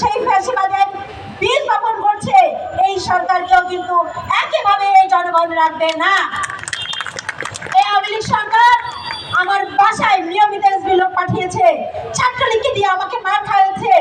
সেই ফ্যাসিবাদের বীজ বপন করছে। এই সরকারকেও কিন্তু একইভাবে এই জনগণ রাখবে না। এই আওয়ামী লীগ সরকার আমার বাসায় নিয়মিত এসবি লোক পাঠিয়েছে। ছাত্রলীগকে দিয়ে আমাকে মার খাওয়াচ্ছে।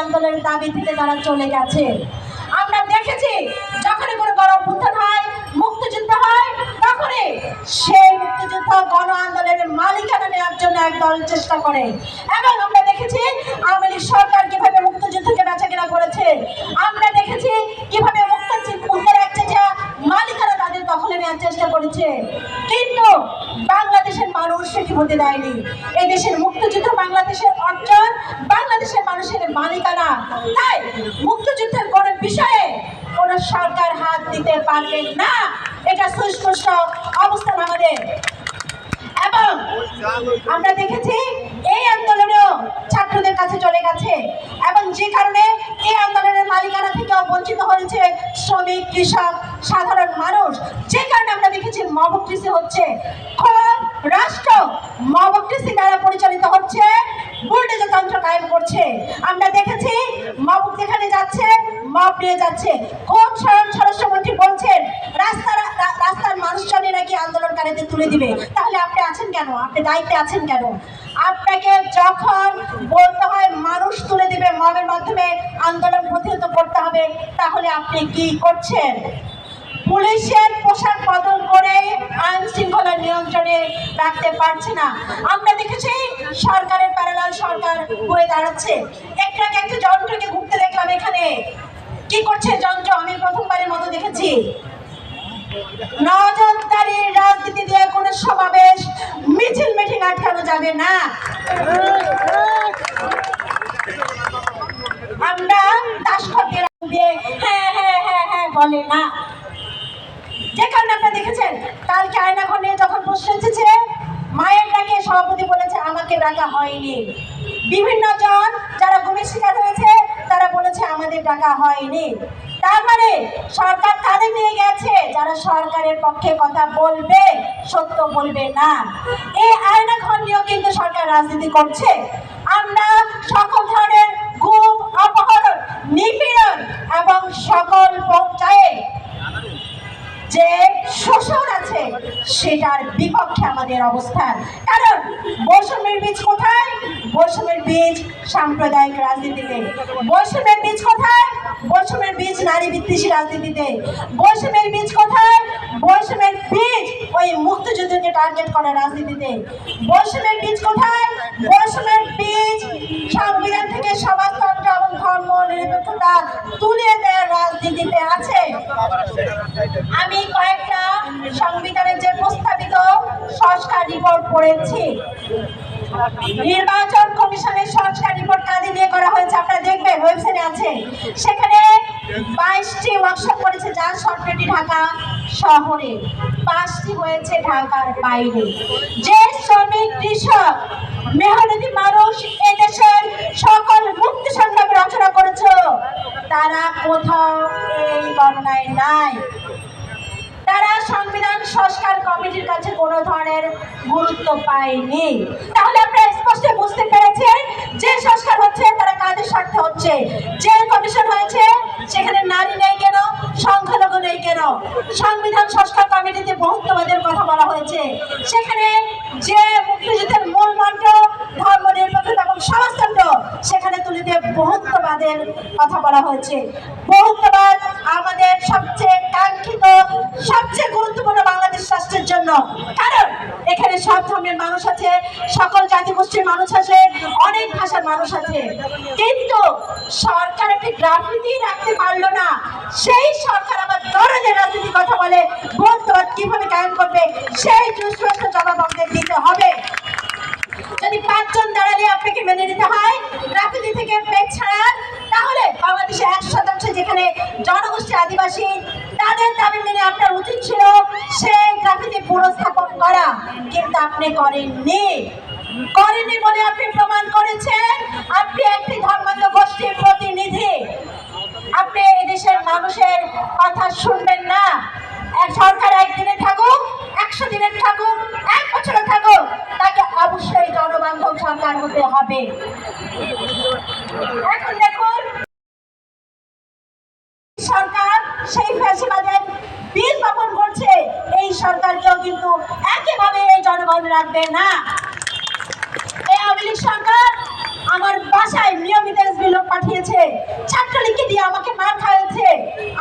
আন্দোলনের দাবি থেকে তারা চলে গেছে। আমরা দেখেছি, যখনই কোনো গণ অভ্যুত্থান হয়, মুক্তিযুদ্ধ হয়, তখনই সেই মুক্তিযুদ্ধ গণ আন্দোলনের মালিকানা নেওয়ার জন্য একদল চেষ্টা করে। এবং আমরা দেখেছি, আওয়ামী লীগ সরকার কীভাবে মুক্তিযুদ্ধকে বেচাকেনা করেছে। আমরা দেখেছি, কীভাবে মুক্তিযুদ্ধের একটা যে মালিকানা তাদের দখলে নেওয়ার চেষ্টা করেছে। কিন্তু বাংলাদেশের মানুষ সেটি হতে দেয়নি। এই দেশের মুক্তিযুদ্ধ বাংলাদেশের অর্জন বাংলাদেশের মানুষের মালিকানা। তাই মুক্তিযুদ্ধের কোন বিষয়ে কোন সরকার হাত দিতে পারবে না। এটা সুস্পষ্ট অবস্থান আমাদের। এবং আমরা দেখেছি এই আন্দোলনেও ছাত্রদের কাছে চলে গেছে। এবং যে কারণে এই আন্দোলনের মালিকানা থেকেও বঞ্চিত হয়েছে শ্রমিক, কৃষক, সাধারণ মানুষ। যে কারণে আমরা দেখেছি মবক্রেসি হচ্ছে। রাষ্ট্র মবক্রেসি দ্বারা পরিচালিত হচ্ছে। কায়েম করছে আমরা দেখেছি, মব যেখানে যাচ্ছে, মব নিয়ে যাচ্ছে। কোন স্বয়ং স্বরাষ্ট্রমন্ত্রী বলছেন, রাস্তার রাস্তার মানুষজনই নাকি আন্দোলনকারীদের তুলে দিবে? তাহলে আপনি আছেন কেন? আপনি দায়িত্বে আছেন কেন? আপনাকে যখন বলতে হয়, মানুষ তুলে দিবে, মবের মাধ্যমে আন্দোলন প্রতিহত করতে হবে, তাহলে আপনি কি করছেন? পুলিশের পোশাক বদল করে আইন শৃঙ্খলা নিয়ন্ত্রণে রাখতে পারছে না। আমরা দেখেছি সরকারের প্যারালাল সরকার হয়ে দাঁড়াচ্ছে। একটা একটা যন্ত্রকে ঘুরতে দেখলাম এখানে। কি করছে যন্ত্র? আমি প্রথমবারের মতো দেখেছি। নজরদারি রাজনীতি দিয়ে কোনো সমাবেশ, মিছিল মিটিং আটকানো যাবে না। আমরা দাসখতের দিয়ে হ্যাঁ হ্যাঁ হ্যাঁ হ্যাঁ বলে না। কারণে আপনারা দেখেছেন, কালকে আয়না নিয়ে যখন প্রশ্ন এসেছে, মায়ের ডাকে সভাপতি বলেছে, আমাকে ডাকা হয়নি। বিভিন্ন জন যারা গুমের শিকার হয়েছে, তারা বলেছে, আমাদের ডাকা হয়নি। তার মানে সরকার তাদের নিয়ে গেছে, যারা সরকারের পক্ষে কথা বলবে, সত্য বলবে না। এই আয়না নিয়েও কিন্তু সরকার রাজনীতি করছে। আমরা সকল ধরনের গুম অপহরণ নিপীড়ন এবং সকল পর্যায়ে যে শোষণ আছে সেটার বিপক্ষে আমাদের অবস্থান। কারণ বৈষম্যের বীজ কোথায়? বৈষম্যের বীজ সাম্প্রদায়িক রাজনীতিতে। বৈষম্যের বীজ কোথায়? বৈষম্যের বীজ নারী বিদ্বেষী রাজনীতিতে। বৈষম্যের বীজ কোথায়? বৈষম্যের বীজ ওই মুক্তিযুদ্ধকে টার্গেট করা রাজনীতিতে। বৈষম্যের বীজ কোথায়? বৈষম্যের বীজ সংবিধান থেকে সমাজতন্ত্র এবং ধর্ম নিরপেক্ষতা তুলে দেওয়ার রাজনীতিতে আছে। আমি কয়েকটা সংবিধানের যে প্রস্তাবিত সংস্কার রিপোর্ট পড়েছি। নির্বাচন কমিশনের সংস্কার রিপোর্ট কাজে নিয়ে করা হয়েছে, আপনারা দেখবেন, ওয়েবসাইটে আছে। সেখানে বাইশটি ওয়ার্কশপ করেছে, যার সরকারটি ঢাকা শহরে। পাঁচটি হয়েছে ঢাকার বাইরে। যে শ্রমিক, কৃষক, মেহনতি মানুষ এদেশের সকল মুক্তি সংগ্রামে রচনা করেছ, তারা কোথাও এই গণনায় নাই। সংবিধান সংস্কার কমিটির কাছে কোনো ধরনের গুরুত্ব পায়নি। তাহলে আপনারা স্পষ্ট বুঝতে পেরেছেন যে সংস্কার হচ্ছে, তারা কাদের স্বার্থে হচ্ছে? যে কমিশন হয়েছে, সেখানে নারী নেই কেন? সংখ্যালঘু নেই কেন? সংবিধান সংস্কার কমিটিতে বহুত্ববাদের কথা বলা হয়েছে। সেখানে যে মুক্তিযুদ্ধের মূল মন্ত্র, ধর্ম নিরপেক্ষতা এবং সমাজতন্ত্র, সেখানে তুলে দিয়ে বহুত্ববাদের কথা বলা হয়েছে। বহুত্ববাদ আমাদের সবচেয়ে কাঙ্ক্ষিত, সবচেয়ে জন্য। কারণ এখানে সব ধর্মের মানুষ আছে, সকল জাতি গোষ্ঠীর মানুষ আছে, অনেক ভাষার মানুষ আছে। কিন্তু সরকার একটি গ্রাফিতি রাখতে পারল না। সেই সরকার আবার দরজের রাজনীতি কথা বলে, বলতে কীভাবে কায়েম করবে? সেই সুস্পষ্ট জবাব আমাদের দিতে হবে করা, কিন্তু আপনি করেননি। করেননি বলে আপনি প্রমাণ করেছেন। আপনি একটি ধর্মান্ধ গোষ্ঠীর প্রতিনিধি। আপনি দেশের মানুষের কথা শুনবেন না। সরকার একদিনে থাকুক, একশো দিনের থাকুক, এক বছরে থাকুক, তাকে অবশ্যই জনবান্ধব সরকার হতে হবে। এখন দেখুন সরকার সেই ফ্যাসিবাদের বীজ বপন করছে এই সরকারকেও কিন্তু একইভাবে এই জনগণ রাখবে না। এই আওয়ামী সরকার আমার বাসায় নিয়মিত এসবি লোক পাঠিয়েছে। ছাত্রলীগকে দিয়ে আমাকে মার খাওয়াচ্ছে।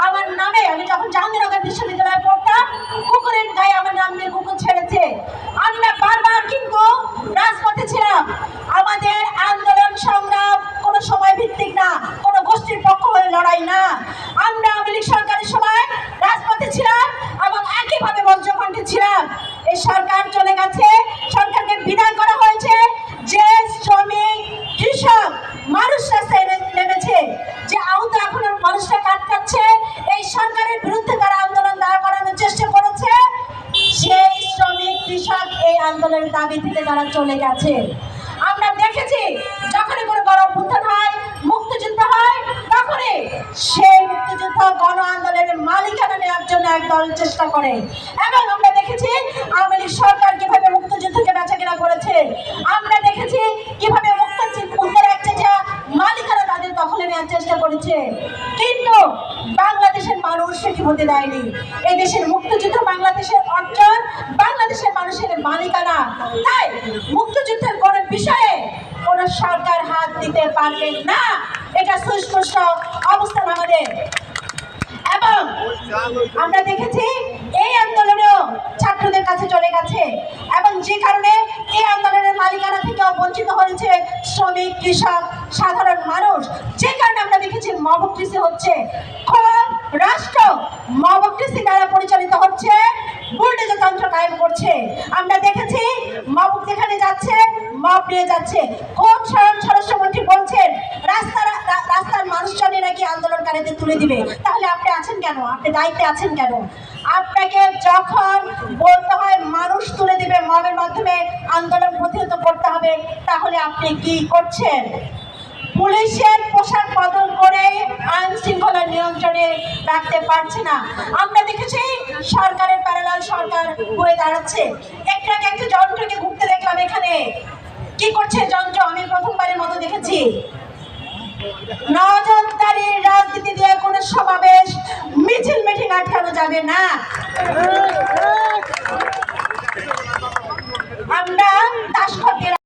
আমার নামে আমি যখন জাহাঙ্গীরনগর বিশ্ববিদ্যালয়ে পড়তাম, কুকুরের গায়ে আমার নাম দিয়ে কুকুর ছেড়েছে আমরা বারবার কিন্তু রাজপথে ছিলাম আমাদের আন্দোলন সংগ্রাম কোনো সময় ভিত্তিক না কোনো গোষ্ঠীর পক্ষ হয়ে লড়াই না আমরা আওয়ামী লীগ সরকারের সময় রাজপথে ছিলাম এবং একইভাবে বজ্রকণ্ঠে ছিলাম এই গেছে সরকারকে বিদায় করা হয়েছে যে শ্রমিক, কৃষক, মানুষ রাস্তায় নেমেছে। যে আহত এখন মানুষরা কাটকাচ্ছে এই সরকারের বিরুদ্ধে তারা আন্দোলন দাঁড় করানোর চেষ্টা করেছে। সেই শ্রমিক, কৃষক এই আন্দোলনের দাবি থেকে তারা চলে গেছে। আমরা দেখেছি, যখনই কোনো গরম উত্থান হয়, মুক্তিযুদ্ধ হয় তখনই সেই মুক্তিযুদ্ধ গণ আন্দোলনের মালিকানা নেওয়ার জন্য এক একদল চেষ্টা করে। এবং আমরা দেখেছি আওয়ামী লীগ সরকার কীভাবে মুক্তিযুদ্ধকে বেচাকেনা করেছে। আমরা দেখেছি কীভাবে মুক্তিযুদ্ধের একটা যে মালিকানা তাদের দখলে নেওয়ার চেষ্টা করেছে। কিন্তু বাংলাদেশের মানুষ সেটি হতে দেয়নি। এই দেশের মুক্তিযুদ্ধ বাংলাদেশের অর্জন, বাংলাদেশের মানুষের মালিকানা। তাই মুক্তিযুদ্ধের কোন বিষয়ে কোন সরকার হাত দিতে পারবে না। এটা সুস্পষ্ট অবস্থান আমাদের। এবং আমরা দেখেছি এই আন্দোলনেও ছাত্রদের কাছে চলে গেছে। এবং যে কারণে এই আন্দোলনের মালিকানা থেকেও বঞ্চিত হয়েছে শ্রমিক, কৃষক, সাধারণ মানুষ। যে কারণে আমরা দেখেছি মবক্রেসি হচ্ছে। রাষ্ট্র মবক্রেসি দ্বারা পরিচালিত হচ্ছে। বুলডোজার তন্ত্র কায়েম করছে। আমরা দেখেছি মব যেখানে যাচ্ছে মব নিয়ে যাচ্ছে। কোন স্বয়ং স্বরাষ্ট্রমন্ত্রী বলছেন, রাস্তার রাস্তার মানুষজনই নাকি আন্দোলনকারীদের তুলে দিবে? তাহলে আপনি আছেন কেন? আপনি দায়িত্বে আছেন কেন? আপনাকে যখন বলতে হয়, মানুষ তুলে দিবে, মবের মাধ্যমে আন্দোলন প্রতিহত করতে হবে, তাহলে আপনি কি করছেন? পুলিশের পোশাক বদল করে আইন শৃঙ্খলা নিয়ন্ত্রণে রাখতে পারছে না। আমরা দেখেছি সরকারের প্যারালাল সরকার হয়ে দাঁড়াচ্ছে। একটা একটা যন্ত্রকে ঘুরতে দেখলাম এখানে। কি করছে যন্ত্র? আমি প্রথমবারের মতো দেখেছি। নজরদারি রাজনীতি দিয়ে কোনো সমাবেশ, মিছিল মিটিং আটকানো যাবে না। আমরা দাসখতে